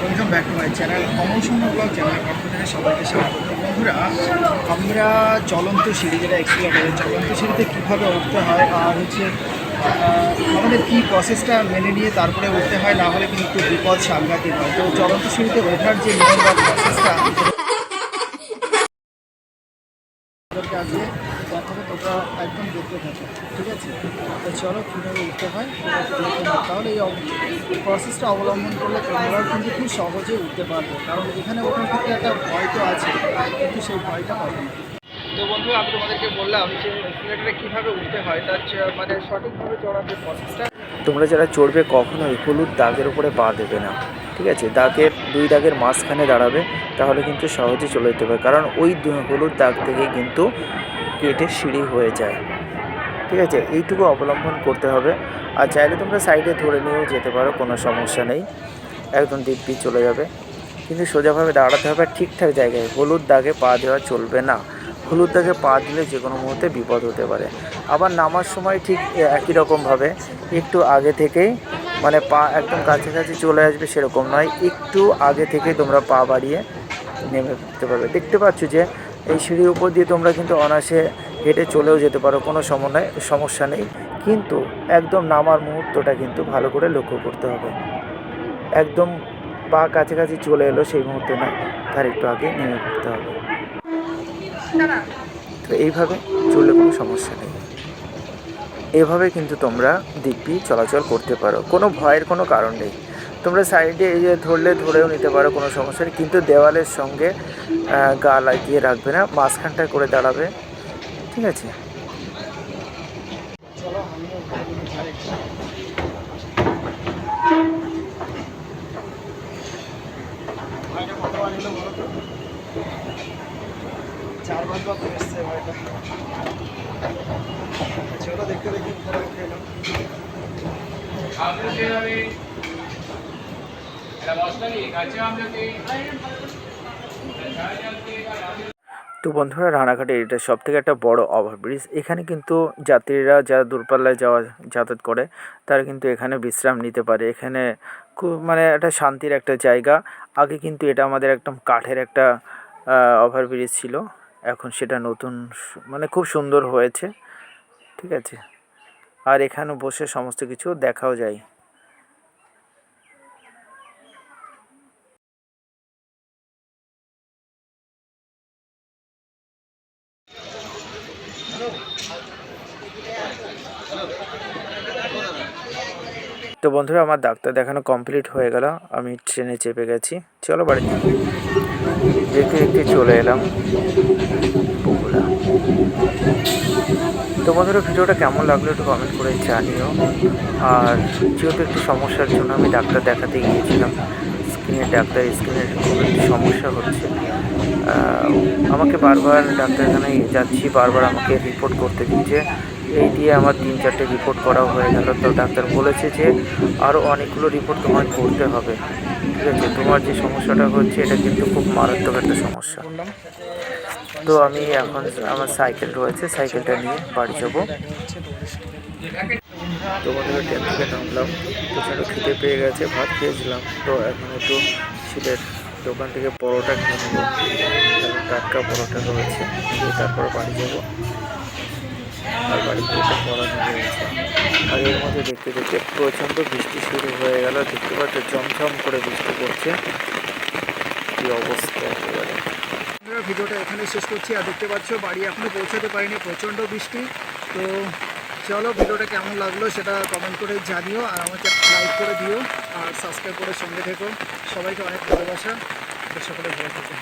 Welcome back to my channel Amal blog channel সবাইকে স্বাগত। বন্ধুরা, আমরা চলন্ত সিঁড়ি, যেটা এক্সপ্লোর করি চলন্ত সিঁড়িতে কীভাবে উঠতে হয় আর হচ্ছে আমাদের কী প্রসেসটা মেনে নিয়ে তারপরে উঠতে হয়, না হলে কিন্তু বিপদ সাংঘাতিক হয়। তো চলন্ত সিঁড়িতে ওঠার যে নিয়ম বা প্রসেসটা একদম দেখতে থাকো ঠিক আছে? তো চলো কীভাবে উঠতে হয় তাহলে এই প্রসেসটা অবলম্বন করলে তোমরাও কিন্তু খুব সহজে উঠতে পারবে। কারণ এখানে ওঠার ক্ষেত্রে একটা ভয় তো আছে কিন্তু সেই ভয়টা পাবে না। তো বন্ধু আমি তোমাদেরকে বললাম যে সিলেটারে কীভাবে উঠতে হয় তার মানে সঠিকভাবে চড়ার যে প্রসেসটা তোমরা যারা চড়বে কখনোই হলুদ দাগের উপরে পা দেবে না ঠিক আছে? দাগের দুই দাগের মাঝখানে দাঁড়াবে তাহলে কিন্তু সহজে চলে যেতে পারে কারণ ওই হলুদ দাগ থেকে কিন্তু কেটে সিঁড়ি হয়ে যায়। ঠিক আছে, এইটুকু অবলম্বন করতে হবে। আর চাইলে তোমরা সাইডে ধরে নিয়েও যেতে পারো, কোনো সমস্যা নেই। একদম দিব্যি চলে যাবে। কিন্তু সোজাভাবে দাঁড়াতে হবে ঠিকঠাক জায়গায়। হলুদ দাগে পা দেওয়া চলবে না। হলুদ দাগে পা দিলে যে কোনো মুহূর্তে বিপদ হতে পারে। আবার নামার সময় ঠিক একই রকমভাবে একটু আগে থেকেই মানে পা একদম কাছাকাছি চলে আসবে সেরকম নয়। একটু আগে থেকেই তোমরা পা বাড়িয়ে নেমে যেতে পারবে। দেখতে পাচ্ছ যে এই সিঁড়ির উপর দিয়ে তোমরা কিন্তু অনায়াসে হেঁটে চলেও যেতে পারো, কোনো সমন্বয় সমস্যা নেই। কিন্তু একদম নামার মুহূর্তটা কিন্তু ভালো করে লক্ষ্য করতে হবে। একদম পা কাছাকাছি চলে এলো সেই মুহূর্তে না তার একটু আগে নেমে পড়তে হবে। তো এইভাবে চললে কোনো সমস্যা নেই। এভাবে কিন্তু তোমরা দিব্যি চলাচল করতে পারো। কোনো ভয়ের কোনো কারণ নেই। তোমরা সাইডে এই যে ধরলে ধরেও নিতে পারো, কোনো সমস্যা নেই। কিন্তু দেওয়ালের সঙ্গে গা লাগিয়ে রাখবে না মাঝখানটায় করে দাঁড়াবে। ঠিক আছে? দেখি উপরে উঠে এলাম আমলকি হবে এটা মশলা নেই কাঁচা আমলকি তো বন্ধুরা, রানাঘাটে এটা সব থেকে একটা বড় ওভারব্রিজ এখানে কিন্তু যাত্রীরা, যারা দূরপাল্লায় যাওয়া, যাতায়াত করে, তারা কিন্তু এখানে বিশ্রাম নিতে পারে। এখানে খুব মানে একটা শান্তির একটা জায়গা। আগে কিন্তু এটা আমাদের একদম কাঠের একটা ওভারব্রিজ ছিল। এখন সেটা নতুন মানে খুব সুন্দর হয়েছে। ঠিক আছে? আর এখানে বসে সমস্ত কিছু দেখাও যায়। তো বন্ধুরা, আমার ডাক্তার দেখানো কমপ্লিট হয়ে গেল। আমি ট্রেনে চেপে গেছি। চলো বাড়ি দেখতে দেখতে চলে এলাম তো বন্ধুরা, ভিডিওটা কেমন লাগল একটু কমেন্ট করে জানিও। আর যেহেতু একটু সমস্যার জন্য আমি ডাক্তার দেখাতে গিয়েছিলাম, স্কিনের ডাক্তার স্কিনের খুব সমস্যা হচ্ছে আমাকে বারবার ডাক্তারখানায় যাচ্ছি, বারবার আমাকে রিপোর্ট করতে দিচ্ছে। এই দিয়ে আমার তিন চারটে রিপোর্ট করা হয়ে গেল। তো ডাক্তার বলেছে যে আরও অনেকগুলো রিপোর্ট তোমার করতে হবে। ঠিক আছে? তোমার যে সমস্যাটা হচ্ছে, এটা কিন্তু খুব মারাত্মক একটা সমস্যা। তো আমি এখন আমার সাইকেল রয়েছে সাইকেলটা নিয়ে বাড়ি যাব। তো বন্ধুরা ট্রেন থেকে নামলাম। প্রচণ্ড পেয়ে গেছে, ভাত খেয়েছিলাম। তো এখন একটু শীতের দোকান থেকে পরোটা খেয়ে নেব। টাটকা পরোটা রয়েছে তারপর বাড়ি যাব। আর বাড়িতে একটা পড়ানো রয়েছে আর এর মধ্যে দেখতে দেখতে প্রচণ্ড বৃষ্টি শুরু হয়ে গেল। দেখতে পাচ্ছ, ঝমঝম করে বৃষ্টি পড়ছে। কি অবস্থা একেবারে। ভিডিওটা এখানে শেষ করছি। আর দেখতে পাচ্ছ, বাড়ি এখনও পৌঁছাতে পারিনি, প্রচণ্ড বৃষ্টি। তো চলো ভিডিওটা কেমন লাগল সেটা কমেন্ট করে জানিও আর আমাকে লাইক করে দিও আর সাবস্ক্রাইব করে সঙ্গে থেকো। সবাইকে অনেক ভালোবাসা। সকলে ভালো থেকো।